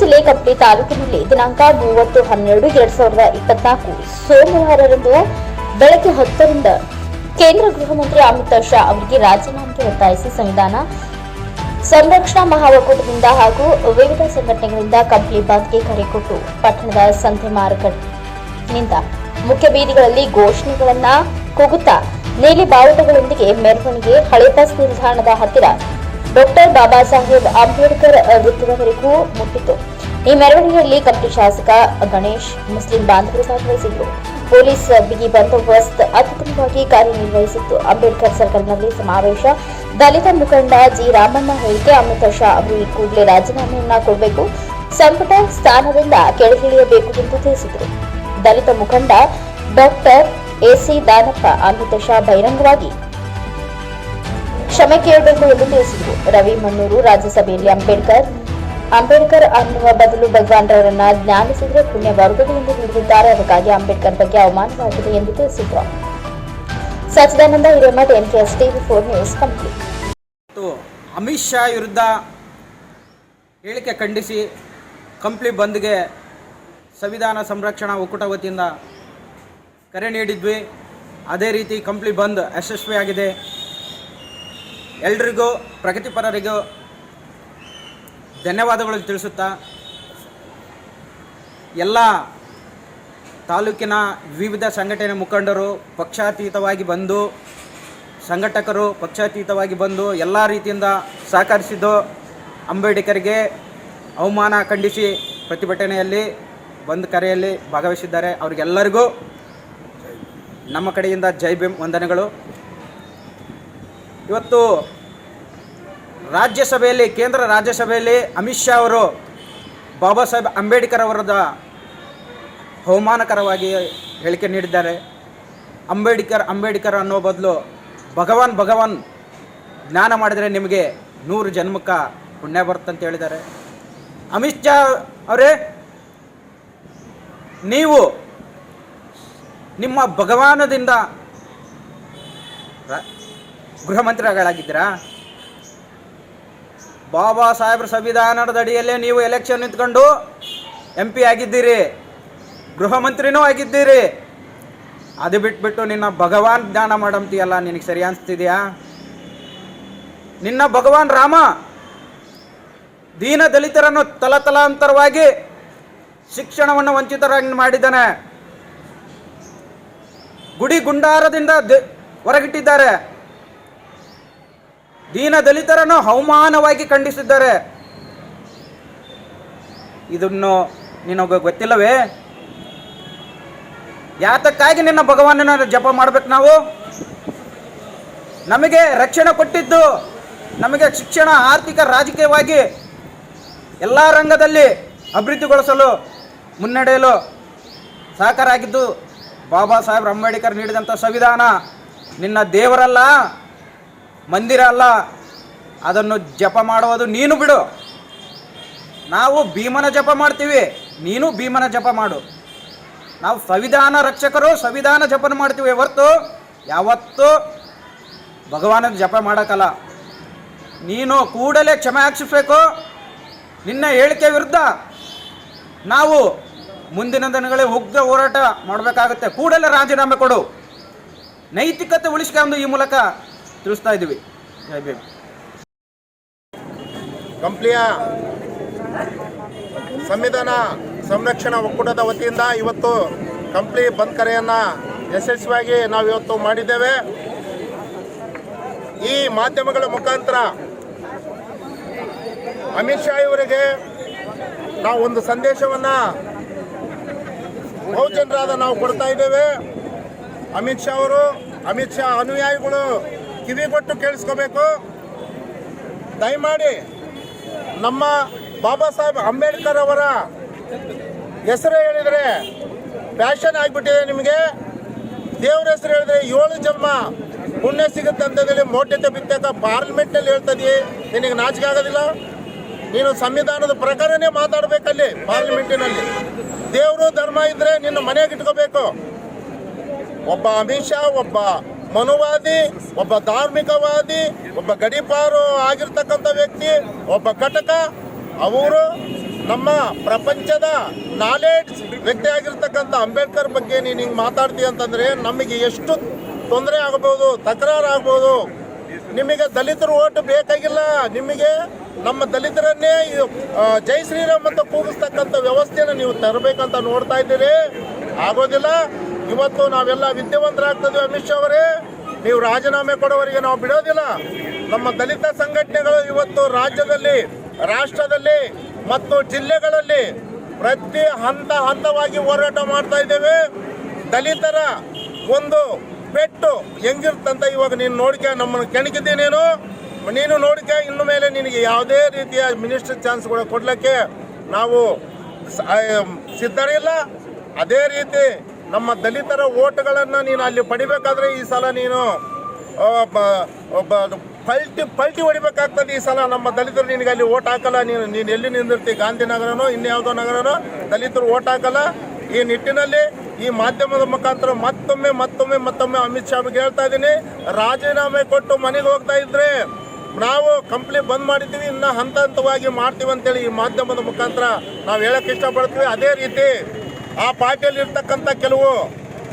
ಜಿಲ್ಲೆ ಕಪ್ಪಿ ತಾಲೂಕಿನಲ್ಲಿ ದಿನಾಂಕ ಮೂವತ್ತು ಹನ್ನೆರಡು ಎರಡ್ ಸಾವಿರದ ಇಪ್ಪತ್ನಾಲ್ಕು. ಸೋಮವಾರರಂದು ಬೆಳಗ್ಗೆ ಹತ್ತರಿಂದ ಕೇಂದ್ರ ಗೃಹ ಮಂತ್ರಿ ಅಮಿತ್ ಶಾ ಅವರಿಗೆ ರಾಜೀನಾಮೆಗೆ ಒತ್ತಾಯಿಸಿ ಸಂವಿಧಾನ ಸಂರಕ್ಷಣಾ ಮಹಾ ಹಾಗೂ ವಿವಿಧ ಸಂಘಟನೆಗಳಿಂದ ಕಂಪ್ಲಿ ಬಂದ್ಗೆ ಕರೆ ಕೊಟ್ಟು ಪಟ್ಟಣದ ಸಂತೆ ಮಾರುಕಟ್ಟೆನಿಂದ ಮುಖ್ಯ ಬೀದಿಗಳಲ್ಲಿ ಘೋಷಣೆಗಳನ್ನ ಕೂಗುತ್ತಾ, ನೀಲಿ ಬಾವುಟಗಳೊಂದಿಗೆ ಮೆರವಣಿಗೆ, ಹಳೆ ಬಸ್ ನಿಲ್ದಾಣದ ಹತ್ತಿರ ಡಾಕ್ಟರ್ ಬಾಬಾ ಸಾಹೇಬ್ ಅಂಬೇಡ್ಕರ್ ವೃತ್ತದವರೆಗೂ ಮುಟ್ಟಿತು. ಈ ಮೆರವಣಿಗೆಯಲ್ಲಿ ಕಂಪ್ಲಿ ಶಾಸಕ ಗಣೇಶ್, ಮುಸ್ಲಿಂ ಬಾಂಧವರು ಭಾಗವಹಿಸಿದ್ರು ಪೊಲೀಸ್ ಬಿಗಿ ಬಂದೋಬಸ್ತ್ ಅತ್ಯುತ್ತಮವಾಗಿ ಕಾರ್ಯನಿರ್ವಹಿಸಿತ್ತು. ಅಂಬೇಡ್ಕರ್ ಸರ್ಕಲ್ನಲ್ಲಿ ಸಮಾವೇಶ. ದಲಿತ ಮುಖಂಡ ಜಿ ರಾಮಣ್ಣ ಹೇಳಿಕೆ, ಅಮಿತ್ ಶಾ ಅವರು ಈ ಕೂಡಲೇ ರಾಜೀನಾಮೆಯನ್ನ ಕೊಡಬೇಕು. ಸಂಪುಟ ಸ್ಥಾನದಿಂದ ಕೆಳಗಿಳಿಯಬೇಕು ಎಂದು ತಿಳಿಸಿದರು. ದಲಿತ ಮುಖಂಡ doctor A C Danappa, Amit Shah ಬಹಿರಂಗವಾಗಿ ಕ್ಷಮೆ ಕೇಳಬೇಕು ಎಂದು ತಿಳಿಸಿದರು. ರವಿ ಮುನ್ನೂರು, ರಾಜ್ಯಸಭೆಯಲ್ಲಿ ಅಂಬೇಡ್ಕರ್. ಅಂಬೇಡ್ಕರ್ ಅನ್ನುವ ಬದಲು ಭಗವಾನ್ ರವರನ್ನ ಜ್ಞಾನಿಸಿದ್ರೆ ಪುಣ್ಯ ಬರುತ್ತದೆ ಎಂದು ನುಡಿದಿದ್ದಾರೆ. ಅದಕ್ಕಾಗಿ ಅಂಬೇಡ್ಕರ್ ಬಗ್ಗೆ ಅವಮಾನವಾಗಿದೆ ಎಂದು ತಿಳಿಸಿದರು. Sachidananda, Hiremath, NKS TV four news complete Amit Shah ವಿರುದ್ಧ ಹೇಳಿಕೆ ಖಂಡಿಸಿ ಕಂಪ್ಲಿ ಬಂದ್ಗೆ ಸಂವಿಧಾನ ಸಂರಕ್ಷಣಾ ಒಕ್ಕೂಟ ವತಿಯಿಂದ ಕರೆ ನೀಡಿದ್ವಿ. ಅದೇ ರೀತಿ ಕಂಪ್ಲಿ ಬಂದ್ ಯಶಸ್ವಿಯಾಗಿದೆ. ಎಲ್ರಿಗೂ, ಪ್ರಗತಿಪರರಿಗೂ ಧನ್ಯವಾದಗಳು ತಿಳಿಸುತ್ತಾ, ಎಲ್ಲ ತಾಲೂಕಿನ ವಿವಿಧ ಸಂಘಟನೆ ಮುಖಂಡರು, ಪಕ್ಷಾತೀತವಾಗಿ ಬಂದು, ಸಂಘಟಕರು ಪಕ್ಷಾತೀತವಾಗಿ ಬಂದು ಎಲ್ಲ ರೀತಿಯಿಂದ ಸಹಕರಿಸಿದ್ದು ಅಂಬೇಡ್ಕರ್ಗೆ ಅವಮಾನ ಖಂಡಿಸಿ ಪ್ರತಿಭಟನೆಯಲ್ಲಿ ಬಂದ್ ಕರೆಯಲ್ಲಿ ಭಾಗವಹಿಸಿದ್ದಾರೆ. ಅವರಿಗೆಲ್ಲರಿಗೂ ನಮ್ಮ ಕಡೆಯಿಂದ ಜೈ ಭೀಮ್ ವಂದನೆಗಳು. ಇವತ್ತು ರಾಜ್ಯಸಭೆಯಲ್ಲಿ, ಕೇಂದ್ರ ರಾಜ್ಯಸಭೆಯಲ್ಲಿ ಅಮಿತ್ ಶಾ ಅವರು ಬಾಬಾ ಸಾಹೇಬ್ ಅಂಬೇಡ್ಕರ್ ಅವರದ ಅವಮಾನಕರವಾಗಿ ಹೇಳಿಕೆ ನೀಡಿದ್ದಾರೆ. ಅಂಬೇಡ್ಕರ್ ಅಂಬೇಡ್ಕರ್ ಅನ್ನೋ ಬದಲು ಭಗವಾನ್ ಭಗವಾನ್ ಜ್ಞಾನ ಮಾಡಿದರೆ ನಿಮಗೆ ನೂರು ಜನ್ಮಕ್ಕ ಪುಣ್ಯ ಬರುತ್ತಂತ ಹೇಳಿದ್ದಾರೆ. ಅಮಿತ್ ಶಾ ಅವರೇ, ನೀವು ನಿಮ್ಮ ಭಗವಾನದಿಂದ ಗೃಹ ಮಂತ್ರಿಗಳಾಗಿದ್ದೀರಾ ಬಾಬಾ ಸಾಹೇಬ್ರ ಸಂವಿಧಾನದ ಅಡಿಯಲ್ಲೇ ನೀವು ಎಲೆಕ್ಷನ್ ನಿಂತ್ಕೊಂಡು ಎಂ ಪಿ ಆಗಿದ್ದೀರಿ ಗೃಹ ಮಂತ್ರಿನೂ ಆಗಿದ್ದೀರಿ. ಅದು ಬಿಟ್ಬಿಟ್ಟು ನಿನ್ನ ಭಗವಾನ್ ಜ್ಞಾನ ಮಾಡಂತೀಯಲ್ಲ, ನಿನಗೆ ಸರಿ ಅನಿಸ್ತಿದೆಯಾ? ನಿನ್ನ ಭಗವಾನ್ ರಾಮ ದೀನ ದಲಿತರನ್ನು ತಲತಲಾಂತರವಾಗಿ ಶಿಕ್ಷಣವನ್ನು ವಂಚಿತರಾಗಿ ಮಾಡಿದ್ದಾನೆ. ಗುಡಿ ಗುಂಡಾರದಿಂದ ಹೊರಗಿಟ್ಟಿದ್ದಾರೆ. ದೀನ ದಲಿತರನ್ನು ಅವಮಾನವಾಗಿ ಖಂಡಿಸಿದ್ದಾರೆ. ಇದನ್ನು ನಿನಗೆ ಗೊತ್ತಿಲ್ಲವೇ? ಯಾತಕ್ಕಾಗಿ ನಿನ್ನ ಭಗವಾನನ ಜಪ ಮಾಡ್ಬೇಕು ನಾವು? ನಮಗೆ ರಕ್ಷಣೆ ಕೊಟ್ಟಿದ್ದು, ನಮಗೆ ಶಿಕ್ಷಣ, ಆರ್ಥಿಕ, ರಾಜಕೀಯವಾಗಿ ಎಲ್ಲ ರಂಗದಲ್ಲಿ ಅಭಿವೃದ್ಧಿಗೊಳಿಸಲು ಮುನ್ನಡೆಯಲು ಸಹಕಾರ ಆಗಿದ್ದು ಬಾಬಾ ಸಾಹೇಬ್ ಅಂಬೇಡ್ಕರ್ ನೀಡಿದಂಥ ಸಂವಿಧಾನ ನಿನ್ನ ದೇವರಲ್ಲ. ಮಂದಿರ ಅಲ್ಲ. ಅದನ್ನು ಜಪ ಮಾಡುವುದು ನೀನು ಬಿಡು. ನಾವು ಭೀಮನ ಜಪ ಮಾಡ್ತೀವಿ. ನೀನು ಭೀಮನ ಜಪ ಮಾಡು. ನಾವು ಸಂವಿಧಾನ ರಕ್ಷಕರು ಸಂವಿಧಾನ ಜಪನ ಮಾಡ್ತೀವಿ. ಹೊರತು ಯಾವತ್ತೂ ಭಗವಾನನ ಜಪ ಮಾಡೋಕ್ಕಲ್ಲ. ನೀನು ಕೂಡಲೇ ಕ್ಷಮೆ ಹಾಕ್ಸಬೇಕು. ನಿನ್ನ ಹೇಳಿಕೆ ವಿರುದ್ಧ ನಾವು ಮುಂದಿನ ದಿನಗಳೇ ಉಗ್ರ ಹೋರಾಟ ಮಾಡಬೇಕಾಗುತ್ತೆ. ಕೂಡಲೇ ರಾಜೀನಾಮೆ ಕೊಡು. ನೈತಿಕತೆ ಉಳಿಸ್ಕೊಂಡು ಈ ಮೂಲಕ ತಿಳಿಸ್ತಾ ಇದ್ದೀವಿ. ಜೈ ಭೀಮ್. ಕಂಪ್ಲಿಯ ಸಂವಿಧಾನ ಸಂರಕ್ಷಣಾ ಒಕ್ಕೂಟದ ವತಿಯಿಂದ ಇವತ್ತು ಕಂಪ್ಲಿ ಬಂದ್ ಕರೆಯನ್ನು ಯಶಸ್ವಿಯಾಗಿ ನಾವು ಇವತ್ತು ಮಾಡಿದ್ದೇವೆ. ಈ ಮಾಧ್ಯಮಗಳ ಮುಖಾಂತರ ಅಮಿತ್ ಶಾ ಇವರಿಗೆ ನಾವು ಒಂದು ಸಂದೇಶವನ್ನು ಬಹುಜನರಾದ ನಾವು ಕೊಡ್ತಾ ಇದ್ದೇವೆ. ಅಮಿತ್ ಶಾ ಅವರು, ಅಮಿತ್ ಶಾ ಅನುಯಾಯಿಗಳು ಕಿವಿಗೊಟ್ಟು ಕೇಳಿಸ್ಕೋಬೇಕು. ದಯಮಾಡಿ ನಮ್ಮ ಬಾಬಾ ಸಾಹೇಬ್ ಅಂಬೇಡ್ಕರ್ ಅವರ ಹೆಸರು ಹೇಳಿದರೆ ಫ್ಯಾಷನ್ ಆಗಿಬಿಟ್ಟಿದೆ ನಿಮಗೆ. ದೇವ್ರ ಹೆಸರು ಹೇಳಿದ್ರೆ ಏಳು ಜನ್ಮ ಪುಣ್ಯ ಸಿಗುತ್ತೆ ಅಂತೇಳಿ ಮೋಟ್ಯತೆ ಬಿತ್ತಕ ಪಾರ್ಲಿಮೆಂಟ್ನಲ್ಲಿ ಹೇಳ್ತದೀ ನಿನಗೆ ನಾಚಿಕೆ ಆಗೋದಿಲ್ಲ. ನೀನು ಸಂವಿಧಾನದ ಪ್ರಕಾರನೇ ಮಾತಾಡಬೇಕಲ್ಲಿ ಪಾರ್ಲಿಮೆಂಟಿನಲ್ಲಿ ದೇವರು ಧರ್ಮ ಇದ್ರೆ ನಿನ್ನ ಮನೆಗೆ ಇಟ್ಕೋಬೇಕು. ಒಬ್ಬ ಅಮಿತ್ ಶಾ, ಒಬ್ಬ ಮನುವಾದಿ, ಒಬ್ಬ ಧಾರ್ಮಿಕವಾದಿ, ಒಬ್ಬ ಗಡಿಪಾರು ಆಗಿರ್ತಕ್ಕಂಥ ವ್ಯಕ್ತಿ, ಒಬ್ಬ ಘಟಕ. ಅವರು ನಮ್ಮ ಪ್ರಪಂಚದ ನಾಲೆಡ್ಜ್ ವ್ಯಕ್ತಿ ಆಗಿರ್ತಕ್ಕಂಥ ಅಂಬೇಡ್ಕರ್ ಬಗ್ಗೆ ನೀನು ಹಿಂಗೆ ಮಾತಾಡ್ತೀಯ ಅಂತಂದರೆ ನಮಗೆ ಎಷ್ಟು ತೊಂದರೆ ಆಗಬಹುದು ತಕರಾರು ಆಗ್ಬೋದು ನಿಮಗೆ ದಲಿತರು ಓಟ್ ಬೇಕಾಗಿಲ್ಲ, ನಿಮಗೆ ನಮ್ಮ ದಲಿತರನ್ನೇ ಜೈ ಶ್ರೀರಾಮ್ ಅಂತ ಕೂಗಿಸ್ತಕ್ಕಂಥ ವ್ಯವಸ್ಥೆಯನ್ನು ನೀವು ತರಬೇಕಂತ ನೋಡ್ತಾ ಇದ್ದೀರಿ. ಆಗೋದಿಲ್ಲ. ಇವತ್ತು ನಾವೆಲ್ಲ ವಿದ್ಯಾವಂತರಾಗ್ತದೆ ಅಮಿತ್ ಶಾ ಅವರೇ. ನೀವು ರಾಜೀನಾಮೆ ಕೊಡೋವರಿಗೆ ನಾವು ಬಿಡೋದಿಲ್ಲ. ನಮ್ಮ ದಲಿತ ಸಂಘಟನೆಗಳು ಇವತ್ತು ರಾಜ್ಯದಲ್ಲಿ, ರಾಷ್ಟ್ರದಲ್ಲಿ ಮತ್ತು ಜಿಲ್ಲೆಗಳಲ್ಲಿ ಪ್ರತಿ ಹಂತ ಹಂತವಾಗಿ ಹೋರಾಟ ಮಾಡ್ತಾ ಇದ್ದೇವೆ. ದಲಿತರ ಒಂದು ಪೆಟ್ಟು ಹೆಂಗಿರ್ತಂತ ಇವಾಗ ನೀನು ನೋಡಿಕೆ, ನಮ್ಮನ್ನು ಕೆಣಕಿದ್ದಿ ನೀನು. ನೋಡಿಕೆ, ಇನ್ನು ಮೇಲೆ ನಿನಗೆ ಯಾವುದೇ ರೀತಿಯ ಮಿನಿಸ್ಟರ್ ಚಾನ್ಸ್ಗಳು ಕೊಡಲಿಕ್ಕೆ ನಾವು ಸಿದ್ಧರಿಲ್ಲ. ಅದೇ ರೀತಿ ನಮ್ಮ ದಲಿತರ ಓಟ್ಗಳನ್ನು ನೀನು ಅಲ್ಲಿ ಪಡಿಬೇಕಾದ್ರೆ ಈ ಸಲ ನೀನು ಪಲ್ಟಿ ಪಲ್ಟಿ ಹೊಡಿಬೇಕಾಗ್ತದೆ ಈ ಸಲ ನಮ್ಮ ದಲಿತರು ನಿನಗೆ ಅಲ್ಲಿ ಓಟ್ ಹಾಕಲ್ಲ. ನೀನು ನೀನು ಎಲ್ಲಿ ನಿಂದಿರ್ತಿ? ಗಾಂಧಿನಗರನೋ, ಇನ್ಯಾವುದೋ ನಗರನೋ? ದಲಿತರು ಓಟ್ ಹಾಕಲ್ಲ. ಈ ನಿಟ್ಟಿನಲ್ಲಿ ಈ ಮಾಧ್ಯಮದ ಮುಖಾಂತರ ಮತ್ತೊಮ್ಮೆ ಮತ್ತೊಮ್ಮೆ ಮತ್ತೊಮ್ಮೆ ಅಮಿತ್ ಶಾ ಹೇಳ್ತಾ ಇದ್ದೀನಿ, ರಾಜೀನಾಮೆ ಕೊಟ್ಟು ಮನೆಗೆ ಹೋಗ್ತಾ ಇದ್ರೆ ನಾವು ಕಂಪ್ನಿ ಬಂದ್ ಮಾಡಿದ್ದೀವಿ, ಇನ್ನು ಹಂತ ಹಂತವಾಗಿ ಮಾಡ್ತೀವಿ ಅಂತೇಳಿ ಈ ಮಾಧ್ಯಮದ ಮುಖಾಂತರ ನಾವು ಹೇಳಕ್ಕೆ ಇಷ್ಟಪಡ್ತೀವಿ. ಅದೇ ರೀತಿ ಆ ಪಾರ್ಟಿಯಲ್ಲಿ ಇರ್ತಕ್ಕಂಥ ಕೆಲವು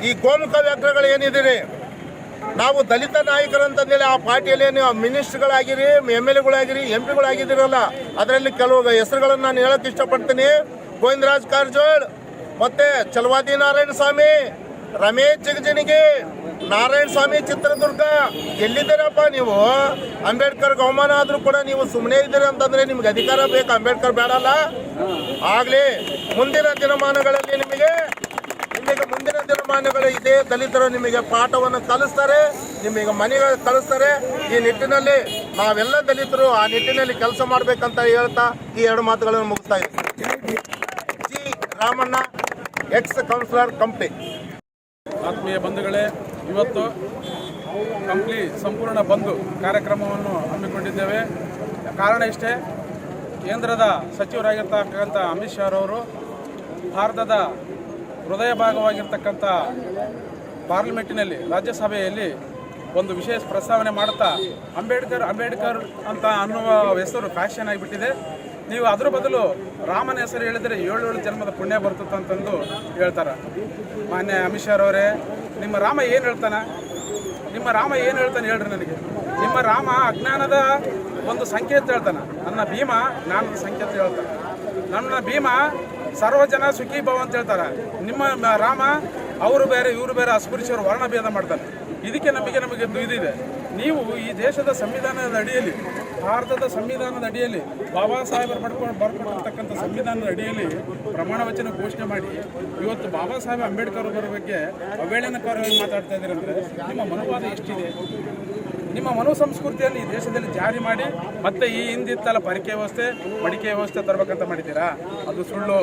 ಈ ಗೋಮುಖ ವ್ಯಕ್ತಗಳು ಏನಿದ್ದೀರಿ ನಾವು ದಲಿತ ನಾಯಕರಂತಂದೇಳಿ ಆ ಪಾರ್ಟಿಯಲ್ಲಿ ನೀವು ಮಿನಿಸ್ಟ್ರ್ಗಳಾಗಿರಿ, ಎಂ ಎಲ್ ಎಗಳಾಗಿರಿ, ಎಂ ಪಿಗಳಾಗಿದ್ದೀರಲ್ಲ, ಅದರಲ್ಲಿ ಕೆಲವು ಹೆಸರುಗಳನ್ನು ನಾನು ಹೇಳಕ್ಕೆ ಇಷ್ಟಪಡ್ತೀನಿ. ಗೋವಿಂದರಾಜ್ ಕಾರಜೋಳ್ ಮತ್ತೆ ಚಲವಾದಿ ನಾರಾಯಣ ಸ್ವಾಮಿ, ರಮೇಶ್ ಜಗಜಿನಿಗೆ ನಾರಾಯಣ ಸ್ವಾಮಿ ಚಿತ್ರದುರ್ಗ. ಎಲ್ಲಿದ್ದೀರಪ್ಪ ನೀವು? ಅಂಬೇಡ್ಕರ್ ಅವಮಾನ ಆದ್ರೂ ಕೂಡ ನೀವು ಸುಮ್ಮನೆ ಇದ್ದೀರಿ ಅಂತಂದ್ರೆ ನಿಮ್ಗೆ ಅಧಿಕಾರ ಬೇಕು, ಅಂಬೇಡ್ಕರ್ ಬೇಡಲ್ಲ? ಆಗ್ಲಿ. ಮುಂದಿನ ದಿನಮಾನಗಳಲ್ಲಿ ನಿಮಗೆ ನಿಮಗೆ ಮುಂದಿನ ದಿನಮಾನಗಳು ಇದೇ ದಲಿತರು ನಿಮಗೆ ಪಾಠವನ್ನು ಕಲಿಸ್ತಾರೆ, ನಿಮಗೆ ಮನೆಗೆ ಕಲಿಸ್ತಾರೆ. ಈ ನಿಟ್ಟಿನಲ್ಲಿ ನಾವೆಲ್ಲ ದಲಿತರು ಆ ನಿಟ್ಟಿನಲ್ಲಿ ಕೆಲಸ ಮಾಡಬೇಕಂತ ಹೇಳ್ತಾ ಈ ಎರಡು ಮಾತುಗಳನ್ನು ಮುಗಿಸ್ತಾ ಇದ್ದೀನಿ. G. Ramanna ex councillor company ಆತ್ಮೀಯ ಬಂಧುಗಳೇ, ಇವತ್ತು ಕಂಪ್ಲಿ ಸಂಪೂರ್ಣ ಬಂದು ಕಾರ್ಯಕ್ರಮವನ್ನು ಹಮ್ಮಿಕೊಂಡಿದ್ದೇವೆ. ಕಾರಣ ಇಷ್ಟೇ, ಕೇಂದ್ರದ ಸಚಿವರಾಗಿರ್ತಕ್ಕಂಥ ಅಮಿತ್ ಶಾ ಅವರು ಭಾರತದ ಹೃದಯ ಭಾಗವಾಗಿರ್ತಕ್ಕಂಥ ಪಾರ್ಲಿಮೆಂಟಿನಲ್ಲಿ, ರಾಜ್ಯಸಭೆಯಲ್ಲಿ ಒಂದು ವಿಶೇಷ ಪ್ರಸ್ತಾವನೆ ಮಾಡುತ್ತಾ, ಅಂಬೇಡ್ಕರ್ ಅಂಬೇಡ್ಕರ್ ಅಂತ ಅನ್ನುವ ಹೆಸರು ಫ್ಯಾಷನ್ ಆಗಿಬಿಟ್ಟಿದೆ. ನೀವು ಅದರ ಬದಲು ರಾಮನ ಹೆಸರು ಹೇಳಿದರೆ ಏಳು ಏಳು ಜನ್ಮದ ಪುಣ್ಯ ಬರ್ತದೆ ಅಂತಂದು ಹೇಳ್ತಾರೆ. ಮಾನ್ಯ ಅಮಿತ್ ಶಾ ಅವರೇ ನಿಮ್ಮ ರಾಮ ಏನು ಹೇಳ್ತಾನೆ? ನಿಮ್ಮ ರಾಮ ಏನು ಹೇಳ್ತಾನೆ ಹೇಳ್ರಿ ನನಗೆ. ನಿಮ್ಮ ರಾಮ ಅಜ್ಞಾನದ ಒಂದು ಸಂಕೇತ ಹೇಳ್ತಾನೆ. ನನ್ನ ಭೀಮ ಜ್ಞಾನದ ಸಂಕೇತ ಹೇಳ್ತಾನೆ. ನನ್ನ ಭೀಮ ಸರ್ವಜನ ಸುಖಿ ಭವ ಅಂತ ಹೇಳ್ತಾರೆ. ನಿಮ್ಮ ರಾಮ, ಅವರು ಬೇರೆ, ಇವರು ಬೇರೆ ಅಸ್ಪೃಶ್ಯರು ವರ್ಣಭೇದ ಮಾಡ್ತಾರೆ. ಇದಕ್ಕೆ ನಮಗೆ ನಮಗೆ ಇದು ಇದಿದೆ ನೀವು ಈ ದೇಶದ ಸಂವಿಧಾನದ ಅಡಿಯಲ್ಲಿ, ಭಾರತದ ಸಂವಿಧಾನದ ಅಡಿಯಲ್ಲಿ, ಬಾಬಾ ಸಾಹೇಬರು ಪಡ್ಕೊಂಡು ಬರ್ಕೊಂಡಿರ್ತಕ್ಕಂಥ ಸಂವಿಧಾನದ ಅಡಿಯಲ್ಲಿ ಪ್ರಮಾಣ ವಚನ ಘೋಷಣೆ ಮಾಡಿ, ಇವತ್ತು ಬಾಬಾ ಸಾಹೇಬ್ ಅಂಬೇಡ್ಕರ್ ಅವರ ಬಗ್ಗೆ ಅವೇಳನಕಾರವಾಗಿ ಮಾತಾಡ್ತಾ ಇದ್ದೀರಂದ್ರೆ ನಿಮ್ಮ ಮನೋಭಾವ ಎಷ್ಟಿದೆ? ನಿಮ್ಮ ಮನೋ ಸಂಸ್ಕೃತಿಯನ್ನು ಈ ದೇಶದಲ್ಲಿ ಜಾರಿ ಮಾಡಿ ಮತ್ತೆ ಈ ಹಿಂದಿತ್ತಲ್ಲ ಪರಿಕೆ ವ್ಯವಸ್ಥೆ, ಮಡಿಕೆ ವ್ಯವಸ್ಥೆ ತರಬೇಕಂತ ಮಾಡಿದ್ದೀರಾ? ಅದು ಸುಳ್ಳು.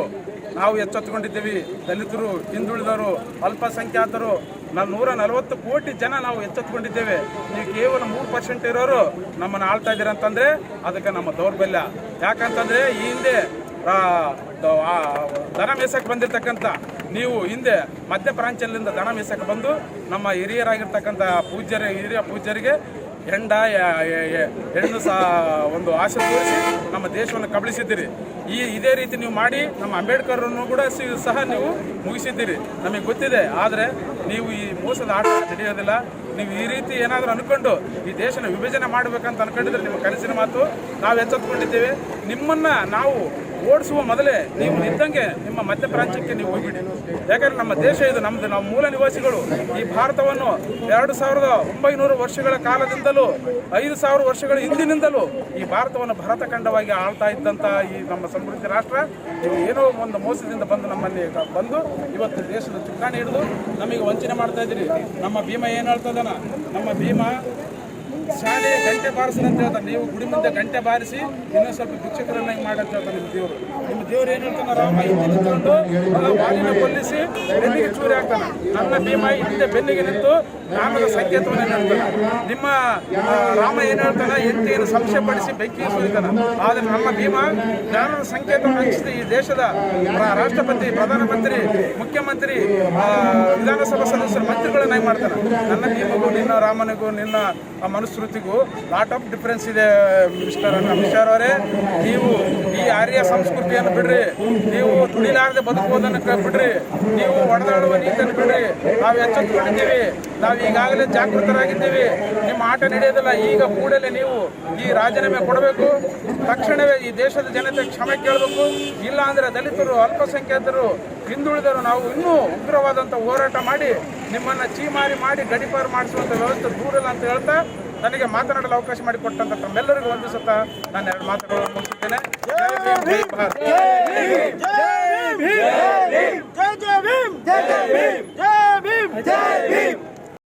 ನಾವು ಎಚ್ಚೆತ್ತುಕೊಂಡಿದ್ದೀವಿ. ದಲಿತರು, ಹಿಂದುಳಿದವರು, ಅಲ್ಪಸಂಖ್ಯಾತರು ನಾವು ನೂರ ನಲವತ್ತು ಕೋಟಿ ಜನ ನಾವು ಎಚ್ಚೆತ್ತುಕೊಂಡಿದ್ದೇವೆ. ನೀವು ಕೇವಲ ಮೂರು ಪರ್ಸೆಂಟ್ ಇರೋರು ನಮ್ಮನ್ನು ಆಳ್ತಾ ಇದ್ದೀರ ಅಂತಂದ್ರೆ ಅದಕ್ಕೆ ನಮ್ಮ ದೌರ್ಬಲ್ಯ. ಯಾಕಂತಂದ್ರೆ ಈ ಹಿಂದೆ ದನ ಮೇಸಕ್ಕೆ ಬಂದಿರತಕ್ಕಂಥ, ನೀವು ಹಿಂದೆ ಮಧ್ಯ ಪ್ರಾಂಚಲ್ಯದಿಂದ ದನ ಮೇಸಕ್ಕೆ ಬಂದು ನಮ್ಮ ಹಿರಿಯರಾಗಿರ್ತಕ್ಕಂಥ ಪೂಜ್ಯರ, ಹಿರಿಯ ಪೂಜ್ಯರಿಗೆ ಹೆಂಡ ಹೆಣ್ಣು ಸಹ ಒಂದು ಆಶೆ ನಮ್ಮ ದೇಶವನ್ನು ಕಬಳಿಸಿದ್ದೀರಿ. ಈ, ಇದೇ ರೀತಿ ನೀವು ಮಾಡಿ ನಮ್ಮ ಅಂಬೇಡ್ಕರ್ರನ್ನು ಕೂಡ ಸಹ ನೀವು ಮುಗಿಸಿದ್ದೀರಿ. ನಮಗೆ ಗೊತ್ತಿದೆ, ಆದರೆ ನೀವು ಈ ಮೋಸದ ಆಟ ನಡೆಯೋದಿಲ್ಲ. ನೀವು ಈ ರೀತಿ ಏನಾದರೂ ಅನ್ಕೊಂಡು ಈ ದೇಶನ ವಿಭಜನೆ ಮಾಡಬೇಕಂತ ಅನ್ಕೊಂಡಿದ್ರೆ ನಿಮ್ಮ ಕನಸಿನ ಮಾತು ನಾವು ಎಚ್ಚೆತ್ಕೊಂಡಿದ್ದೇವೆ. ನಿಮ್ಮನ್ನು ನಾವು ಓಡಿಸುವ ಮೊದಲೇ ನೀವು ನಿಂತಂಗೆ ನಿಮ್ಮ ಮಧ್ಯ ಪ್ರಾಂತ್ಯಕ್ಕೆ ನೀವು ಹೋಗಿಬಿಡಿ. ಯಾಕಂದ್ರೆ ನಮ್ಮ ದೇಶ ಇದು ನಮ್ಮದು ನಮ್ಮ ಮೂಲ ನಿವಾಸಿಗಳು. ಈ ಭಾರತವನ್ನು ಎರಡು ಸಾವಿರದ ಒಂಬೈನೂರು ವರ್ಷಗಳ ಕಾಲದಿಂದಲೂ, ಐದು ಸಾವಿರ ವರ್ಷಗಳ ಹಿಂದಿನಿಂದಲೂ ಈ ಭಾರತವನ್ನು ಭರತಖಂಡವಾಗಿ ಆಳ್ತಾ ಇದ್ದಂಥ ಈ ನಮ್ಮ ಸಮೃದ್ಧಿ ರಾಷ್ಟ್ರ. ಏನೋ ಒಂದು ಮೋಸದಿಂದ ಬಂದು ನಮ್ಮಲ್ಲಿ ಬಂದು ಇವತ್ತು ದೇಶದ ಚುಕ್ಕಾಣಿ ಹಿಡಿದು ನಮಗೆ ವಂಚನೆ ಮಾಡ್ತಾ ಇದ್ದೀರಿ. ನಮ್ಮ ಭೀಮ ಏನು ಹೇಳ್ತದನ ನಮ್ಮ ಭೀಮ ಶಾಲೆಯ ಗಂಟೆ ಬಾರಿಸ್ರಿ ಅಂತ ಹೇಳ್ತಾರೆ. ನೀವು ಗುಡಿ ಮುಂದೆ ಗಂಟೆ ಬಾರಿಸಿ ಇನ್ನೊಂದು ಸ್ವಲ್ಪ ಭಿಕ್ಷಕರನ್ನಾಗಿ ಮಾಡಿ ಅಂತ ಹೇಳ್ತಾರೆ ನಿಮ್ಮ ದೇವರು. ನಿಮ್ಮ ದೇವರು ಏನು ಹೇಳ್ತಾನೆ ರಾಮ ನಿಂತ್ಕೊಂಡು ವಾಲಿನ ಕೊಲ್ಲಿಸಿ ಬೆನ್ನಿಗೆ ಚೂರಿ ಹಾಕ್ತಾನೆ. ನನ್ನ ಭೀಮ ಹಿಂದೆ ಬೆನ್ನಿಗೆ ನಿಂತು ರಾಮನ ಸಂಕೇತವನ್ನು ಹೇಳ್ತಾನೆ? ನಿಮ್ಮ ರಾಮ ಏನು ಹೇಳ್ತಾನೆ? ಸಂಶಯ ಪಡಿಸಿ ಬೆಂಕಿ ಸುರಿತಾನೆ. ಆದರೆ ನಮ್ಮ ಭೀಮ ಜ್ಞಾನದ ಸಂಕೇತವನ್ನು ಹಂಚಿಸಿ ಈ ದೇಶದ ರಾಷ್ಟ್ರಪತಿ, ಪ್ರಧಾನಮಂತ್ರಿ, ಮುಖ್ಯಮಂತ್ರಿ ವಿಧಾನಸಭಾ ಸದಸ್ಯರು ಮಂತ್ರಿಗಳನ್ನಾಗಿ ಮಾಡ್ತಾನೆ. ನನ್ನ ಭೀಮಗೂ, ನಿನ್ನ ರಾಮನಿಗೂ, ನಿನ್ನ ಆ ಮನುಸ್ಮೃತಿಗೂ ಲಾಟ್ ಆಫ್ ಡಿಫ್ರೆನ್ಸ್ ಇದೆ ಮಿಸ್ಟರ್ ಅಮಿತ್ ಶಾ ಅವರೇ. ನೀವು ಈ ಆರ್ಯ ಸಂಸ್ಕೃತಿಯನ್ನು ಬಿಡ್ರಿ. ನೀವು ದುಡಿಲಾರದೆ ಬದುಕುವುದನ್ನು ಬಿಡ್ರಿ. ನೀವು ಹೊಡೆದಾಡುವ ನೀತನ್ನು ಬಿಡ್ರಿ. ನಾವು ಎಚ್ಚೆತ್ತುಕೊಂಡಿದ್ದೀವಿ. ನಾವು ಈಗಾಗಲೇ ಜಾಗೃತರಾಗಿದ್ದೀವಿ. ನಿಮ್ಮ ಆಟ ನಡೆಯೋದಿಲ್ಲ. ಈಗ ಕೂಡಲೇ ನೀವು ಈ ರಾಜೀನಾಮೆ ಕೊಡಬೇಕು. ತಕ್ಷಣವೇ ಈ ದೇಶದ ಜನತೆ ಕ್ಷಮೆ ಕೇಳಬೇಕು. ಇಲ್ಲಾಂದ್ರೆ ದಲಿತರು, ಅಲ್ಪಸಂಖ್ಯಾತರು ಹಿಂದುಳಿದರು ನಾವು ಇನ್ನೂ ಉಗ್ರವಾದಂಥ ಹೋರಾಟ ಮಾಡಿ ನಿಮ್ಮನ್ನು ಚೀಮಾರಿ ಮಾಡಿ ಗಡಿಪಾರು ಮಾಡಿಸುವಂಥ ವ್ಯವಸ್ಥೆ ದೂರಲ್ಲ ಅಂತ ಹೇಳ್ತಾ ನನಗೆ ಮಾತನಾಡಲು ಅವಕಾಶ ಮಾಡಿಕೊಟ್ಟಂತ ತಮ್ಮೆಲ್ಲರಿಗೂ ವಂದಿಸುತ್ತಾ ನಾನು ಎರಡು ಮಾತುಗಳನ್ನು ಮುಗಿಸುತ್ತೇನೆ. ಜೈ ಭೀಮ್, ಜೈ ಭೀಮ್ ಜೈ ಭೀಮ್ ಜೈ